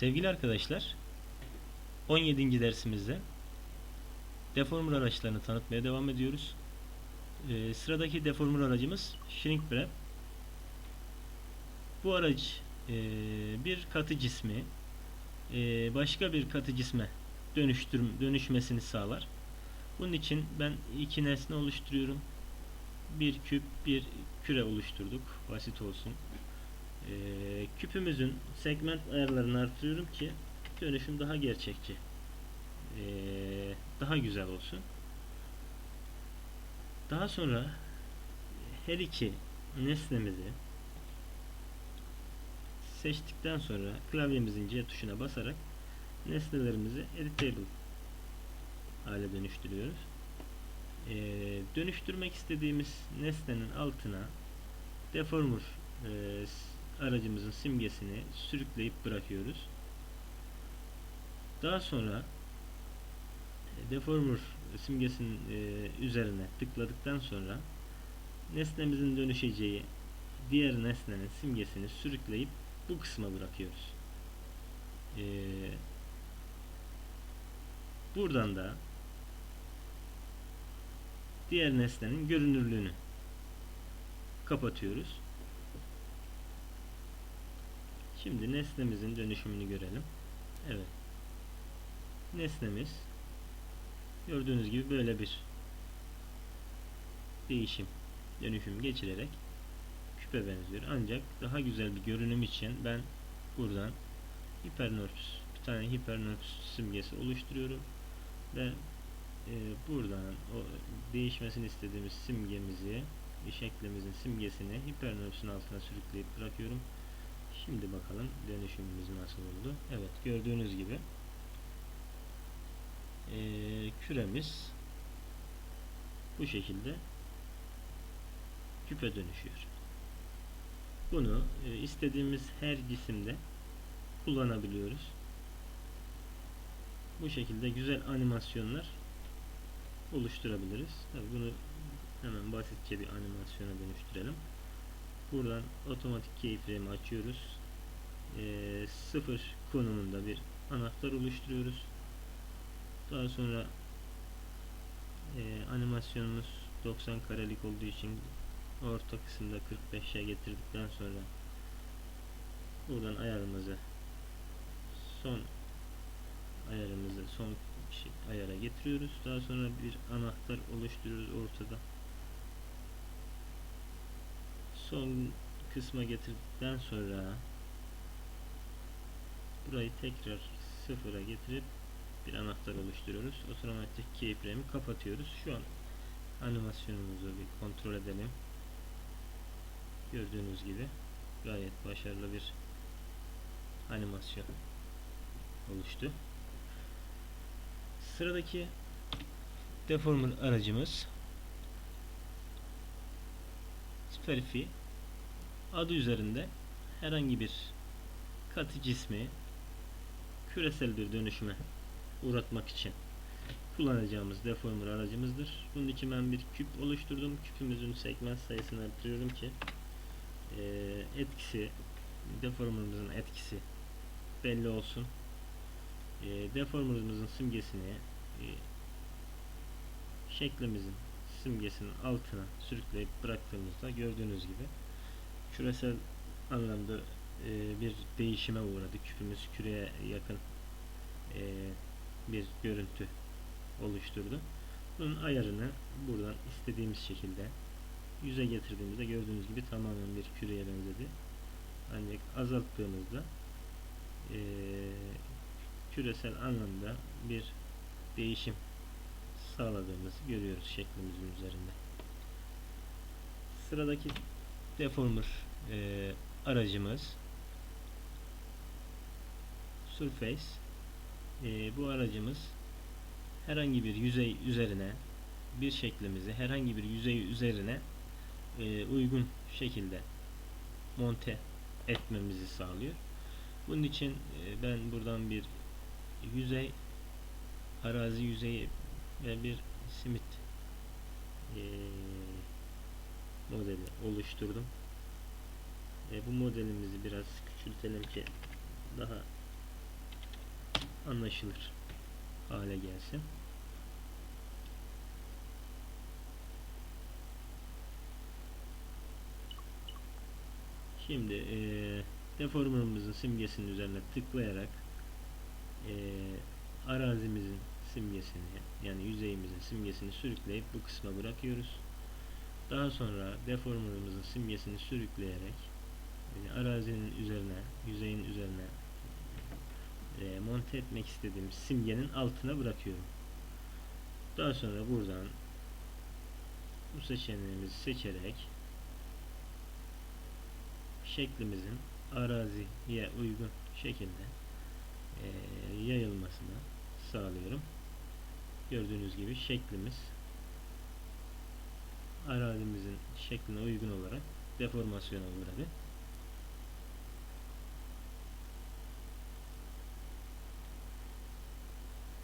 Sevgili arkadaşlar, 17. dersimizde deformer araçlarını tanıtmaya devam ediyoruz. Ee, sıradaki deformer aracımız Shrink Wrap. Bu araç e, bir katı cismi e, başka bir katı cisme dönüştürüm dönüşmesini sağlar. Bunun için ben iki nesne oluşturuyorum. Bir küp, bir küre oluşturduk. Basit olsun. Ee, küpümüzün segment ayarlarını artırıyorum ki dönüşüm daha gerçekçi. ee, daha güzel olsun. Daha sonra her iki nesnemizi seçtikten sonra klavyemizin C tuşuna basarak nesnelerimizi editable hale dönüştürüyoruz. Ee, dönüştürmek istediğimiz nesnenin altına deformer e, aracımızın simgesini sürükleyip bırakıyoruz. Daha sonra e, deformer simgesinin e, üzerine tıkladıktan sonra nesnemizin dönüşeceği diğer nesnenin simgesini sürükleyip bu kısma bırakıyoruz. E, buradan da diğer nesnenin görünürlüğünü kapatıyoruz. Şimdi nesnemizin dönüşümünü görelim. Evet. Nesnemiz gördüğünüz gibi böyle bir değişim, dönüşüm geçirerek küpe benziyor. Ancak daha güzel bir görünüm için ben buradan Hypernörps, bir tane Hypernörps simgesi oluşturuyorum ve e, buradan o değişmesini istediğimiz simgemizi, şeklimizin simgesini Hypernörps'ün altına sürükleyip bırakıyorum. Şimdi bakalım dönüşümümüz nasıl oldu. Evet gördüğünüz gibi e, küremiz bu şekilde küpe dönüşüyor. Bunu e, istediğimiz her cisimde kullanabiliyoruz. Bu şekilde güzel animasyonlar oluşturabiliriz. Tabii bunu hemen basitçe bir animasyona dönüştürelim. Buradan otomatik keyframe açıyoruz. E, sıfır konumunda bir anahtar oluşturuyoruz. Daha sonra e, animasyonumuz 90 karelik olduğu için orta kısımda 45'e getirdikten sonra buradan ayarımızı son ayarımızı son şey, ayara getiriyoruz. Daha sonra bir anahtar oluşturuyoruz ortada. Son kısma getirdikten sonra burayı tekrar sıfıra getirip bir anahtar oluşturuyoruz. Otomatik keyframe'i kapatıyoruz. Şu an animasyonumuzu bir kontrol edelim. Gördüğünüz gibi gayet başarılı bir animasyon oluştu. Sıradaki deformer aracımız Sperify adı üzerinde herhangi bir katı cismi küresel bir dönüşüme uğratmak için kullanacağımız deformer aracımızdır. Bunun için ben bir küp oluşturdum. Küpümüzün segment sayısını arttırıyorum ki e, etkisi deformerımızın etkisi belli olsun. E, deformerımızın simgesini e, şeklimizin simgesinin altına sürükleyip bıraktığımızda gördüğünüz gibi küresel anlamda e, bir değişime uğradı. Küpümüz küreye yakın e, bir görüntü oluşturdu. Bunun ayarını buradan istediğimiz şekilde yüze getirdiğimizde gördüğünüz gibi tamamen bir küreye benzedi. Ancak azalttığımızda e, küresel anlamda bir değişim sağladığımızı görüyoruz şeklimizin üzerinde. Sıradaki deformer e, aracımız Surface. E, bu aracımız herhangi bir yüzey üzerine bir şeklimizi herhangi bir yüzey üzerine e, uygun şekilde monte etmemizi sağlıyor. Bunun için e, ben buradan bir yüzey arazi yüzeyi ve bir simit e, modeli oluşturdum. E, bu modelimizi biraz küçültelim ki daha anlaşılır hale gelsin. Şimdi eee deformerımızın simgesinin üzerine tıklayarak eee, arazimizin simgesini yani yüzeyimizin simgesini sürükleyip bu kısma bırakıyoruz. Daha sonra deformerımızın simgesini sürükleyerek arazinin üzerine, yüzeyin üzerine e, monte etmek istediğim simgenin altına bırakıyorum. Daha sonra buradan bu seçeneğimizi seçerek şeklimizin araziye uygun şekilde e, yayılmasını sağlıyorum. Gördüğünüz gibi şeklimiz arazimizin şekline uygun olarak deformasyona uğradı.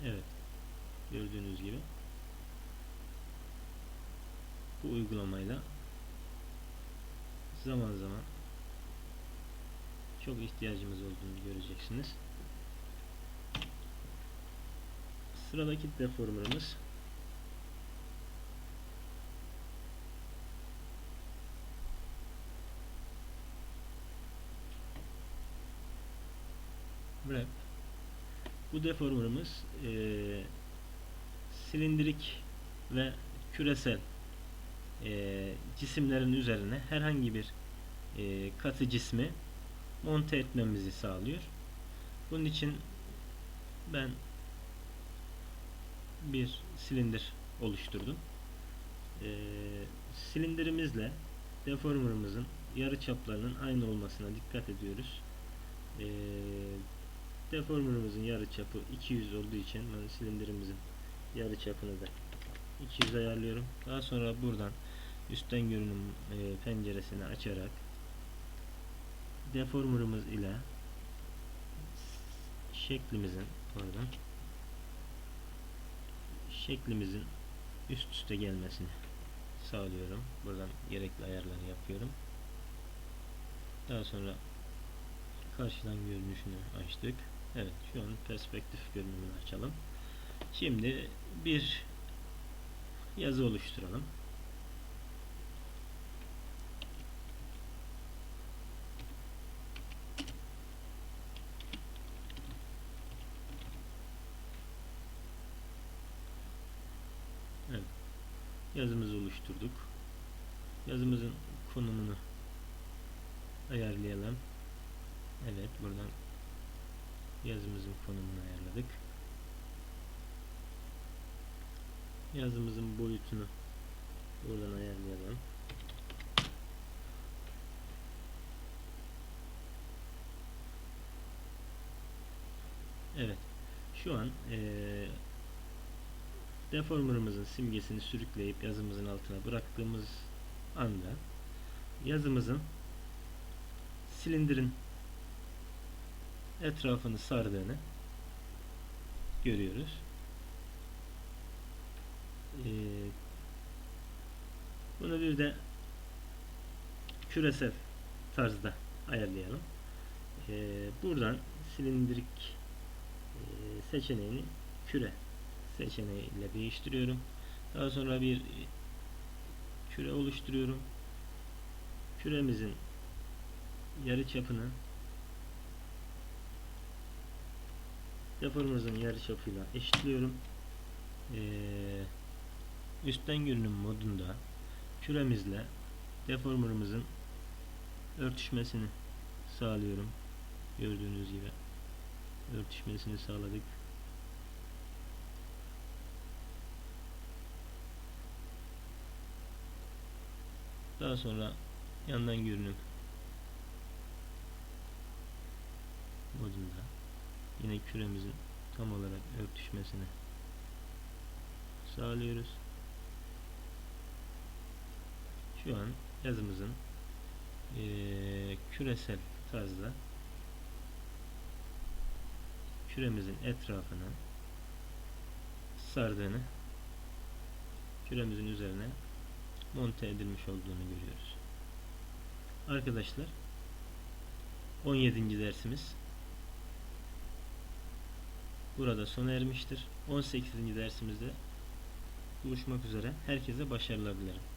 Evet. Gördüğünüz gibi bu uygulamayla zaman zaman çok ihtiyacımız olduğunu göreceksiniz. Sıradaki deformerımız Wrap. Bu deformerımız eee silindirik ve küresel eee, cisimlerin üzerine herhangi bir eee, katı cismi monte etmemizi sağlıyor. Bunun için ben bir silindir oluşturdum. Eee silindirimizle deformerımızın yarı çaplarının aynı olmasına dikkat ediyoruz. Eee deformerımızın yarı çapı 200 olduğu için ben silindirimizin yarı çapını da 200 ayarlıyorum. Daha sonra buradan üstten görünüm e, penceresini açarak deformerımız ile şeklimizin pardon şeklimizin üst üste gelmesini sağlıyorum. Buradan gerekli ayarları yapıyorum. Daha sonra karşıdan görünüşünü açtık. Evet şu an perspektif görünümünü açalım. Şimdi bir yazı oluşturalım. Evet. Yazımızı oluşturduk. Yazımızın konumunu ayarlayalım. Evet buradan yazımızın konumunu ayarladık. Yazımızın boyutunu buradan ayarlayalım. Evet. Şu an eee deformerımızın simgesini sürükleyip yazımızın altına bıraktığımız anda yazımızın silindirin etrafını sardığını görüyoruz. Ee, bunu bir de küresel tarzda ayarlayalım. Ee, buradan silindirik e, seçeneğini küre seçeneğiyle değiştiriyorum. Daha sonra bir küre oluşturuyorum. Küremizin yarı çapını deformumuzun yarı çapıyla eşitliyorum. Ee, üstten görünüm modunda küremizle deformerımızın örtüşmesini sağlıyorum. Gördüğünüz gibi örtüşmesini sağladık. Daha sonra yandan görünüm modunda yine küremizin tam olarak örtüşmesini sağlıyoruz. Şu an yazımızın eee, küresel tarzda küremizin etrafını sardığını küremizin üzerine monte edilmiş olduğunu görüyoruz. Arkadaşlar 17. dersimiz burada sona ermiştir. 18. dersimizde buluşmak üzere. Herkese başarılar dilerim.